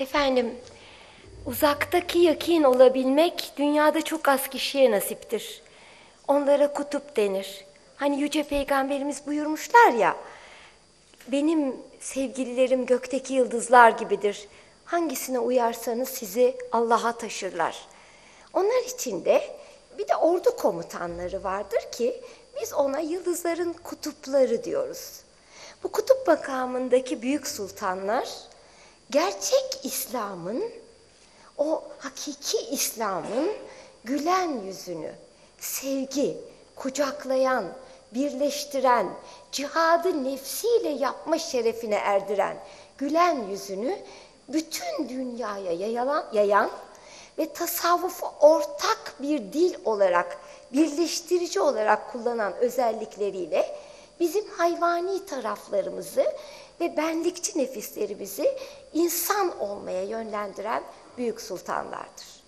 Efendim, uzaktaki yakin olabilmek dünyada çok az kişiye nasiptir. Onlara kutup denir. Hani Yüce Peygamberimiz buyurmuşlar ya, benim sevgililerim gökteki yıldızlar gibidir. Hangisine uyarsanız sizi Allah'a taşırlar. Onlar içinde bir de ordu komutanları vardır ki biz ona yıldızların kutupları diyoruz. Bu kutup makamındaki büyük sultanlar gerçek İslam'ın, o hakiki İslam'ın gülen yüzünü, sevgi, kucaklayan, birleştiren, cihadı nefsiyle yapma şerefine erdiren gülen yüzünü bütün dünyaya yayalan, yayan ve tasavvufu ortak bir dil olarak, birleştirici olarak kullanan özellikleriyle bizim hayvani taraflarımızı ve benlikçi nefislerimizi insan olmaya yönlendiren büyük sultanlardır.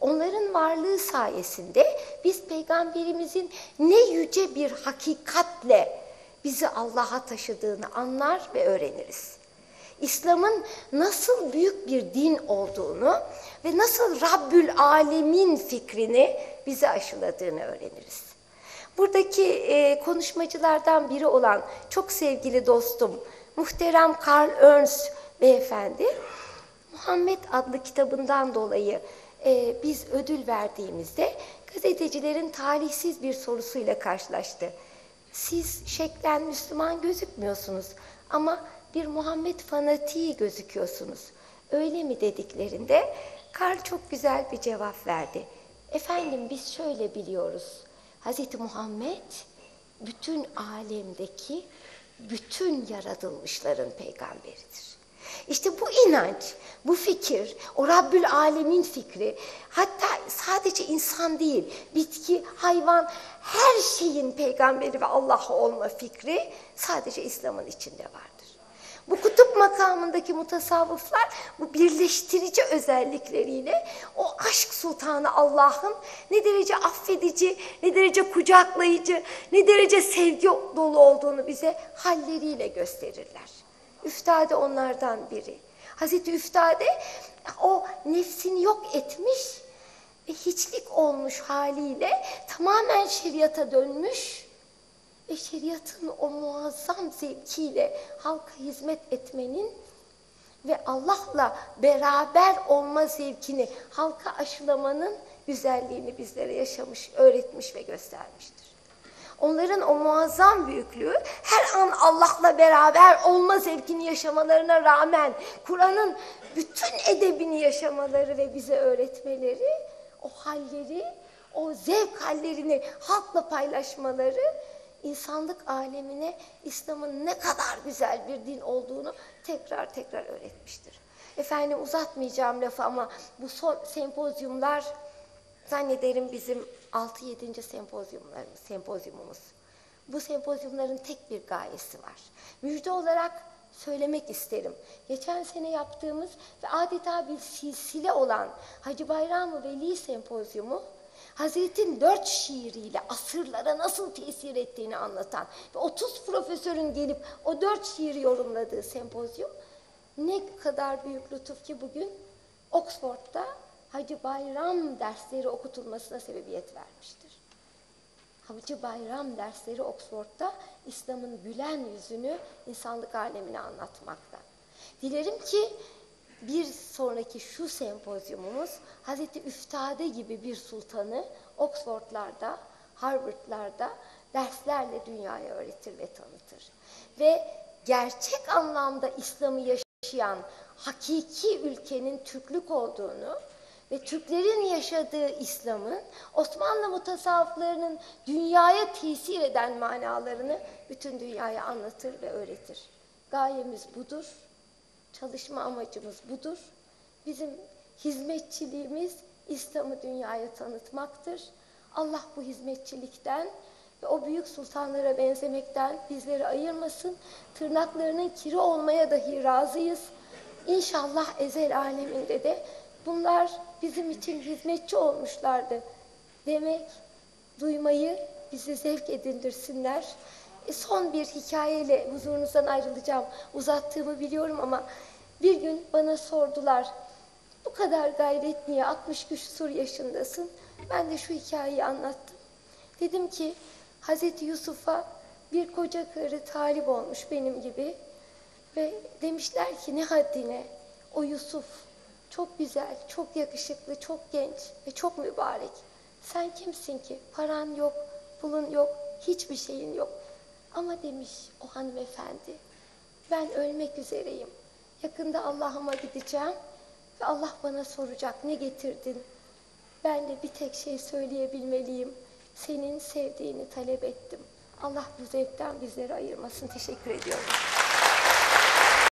Onların varlığı sayesinde biz peygamberimizin ne yüce bir hakikatle bizi Allah'a taşıdığını anlar ve öğreniriz. İslam'ın nasıl büyük bir din olduğunu ve nasıl Rabbül Alemin fikrini bize aşıladığını öğreniriz. Buradaki e, konuşmacılardan biri olan çok sevgili dostum muhterem Karl Ernst beyefendi Muhammed adlı kitabından dolayı e, biz ödül verdiğimizde gazetecilerin talihsiz bir sorusuyla karşılaştı. Siz şeklen Müslüman gözükmüyorsunuz ama bir Muhammed fanatiği gözüküyorsunuz. Öyle mi dediklerinde Karl çok güzel bir cevap verdi. Efendim biz şöyle biliyoruz. Hz. Muhammed bütün alemdeki bütün yaratılmışların peygamberidir. İşte bu inanç, bu fikir, o Rabbül Alemin fikri, hatta sadece insan değil, bitki, hayvan, her şeyin peygamberi ve Allah olma fikri sadece İslam'ın içinde vardır. Makamındaki mutasavvıflar bu birleştirici özellikleriyle o aşk sultanı Allah'ın ne derece affedici, ne derece kucaklayıcı, ne derece sevgi dolu olduğunu bize halleriyle gösterirler. Üftade onlardan biri. Hazreti Üftade o nefsini yok etmiş ve hiçlik olmuş haliyle tamamen şeriata dönmüş ve şeriatın o muazzam zevkiyle halka hizmet etmenin ve Allah'la beraber olma zevkini halka aşılamanın güzelliğini bizlere yaşamış, öğretmiş ve göstermiştir. Onların o muazzam büyüklüğü her an Allah'la beraber olma zevkini yaşamalarına rağmen Kur'an'ın bütün edebini yaşamaları ve bize öğretmeleri, o halleri, o zevk hallerini halkla paylaşmaları insanlık alemine İslam'ın ne kadar güzel bir din olduğunu tekrar tekrar öğretmiştir. Efendim uzatmayacağım lafı ama bu son sempozyumlar zannederim bizim 6-7. sempozyumlarımız, sempozyumumuz. Bu sempozyumların tek bir gayesi var. Müjde olarak söylemek isterim. Geçen sene yaptığımız ve adeta bir silsile olan Hacı Bayram Veli sempozyumu Hazret'in dört şiiriyle asırlara nasıl tesir ettiğini anlatan ve 30 profesörün gelip o dört şiiri yorumladığı sempozyum ne kadar büyük lütuf ki bugün Oxford'da Hacı Bayram dersleri okutulmasına sebebiyet vermiştir. Hacı Bayram dersleri Oxford'da İslam'ın gülen yüzünü insanlık alemine anlatmakta. Dilerim ki bir sonraki şu sempozyumumuz Hazreti Üftade gibi bir sultanı Oxford'larda, Harvard'larda derslerle dünyaya öğretir ve tanıtır. Ve gerçek anlamda İslam'ı yaşayan hakiki ülkenin Türklük olduğunu ve Türklerin yaşadığı İslam'ın Osmanlı mutasavvıflarının dünyaya tesir eden manalarını bütün dünyaya anlatır ve öğretir. Gayemiz budur. Çalışma amacımız budur. Bizim hizmetçiliğimiz İslam'ı dünyaya tanıtmaktır. Allah bu hizmetçilikten ve o büyük sultanlara benzemekten bizleri ayırmasın. Tırnaklarının kiri olmaya dahi razıyız. İnşallah ezel aleminde de bunlar bizim için hizmetçi olmuşlardı demek, duymayı bizi zevk edindirsinler. Son bir hikayeyle huzurunuzdan ayrılacağım. Uzattığımı biliyorum ama Bir gün bana sordular, bu kadar gayret niye 60 küsur yaşındasın? Ben de şu hikayeyi anlattım. Dedim ki Hazreti Yusuf'a bir koca karı talip olmuş benim gibi. Ve demişler ki ne haddine o Yusuf çok güzel, çok yakışıklı, çok genç ve çok mübarek. Sen kimsin ki? Paran yok, pulun yok, hiçbir şeyin yok. Ama demiş o hanımefendi, ben ölmek üzereyim. Yakında Allah'ıma gideceğim ve Allah bana soracak ne getirdin? Ben de bir tek şey söyleyebilmeliyim. Senin sevdiğini talep ettim. Allah bu zevkten bizleri ayırmasın. Teşekkür ediyorum.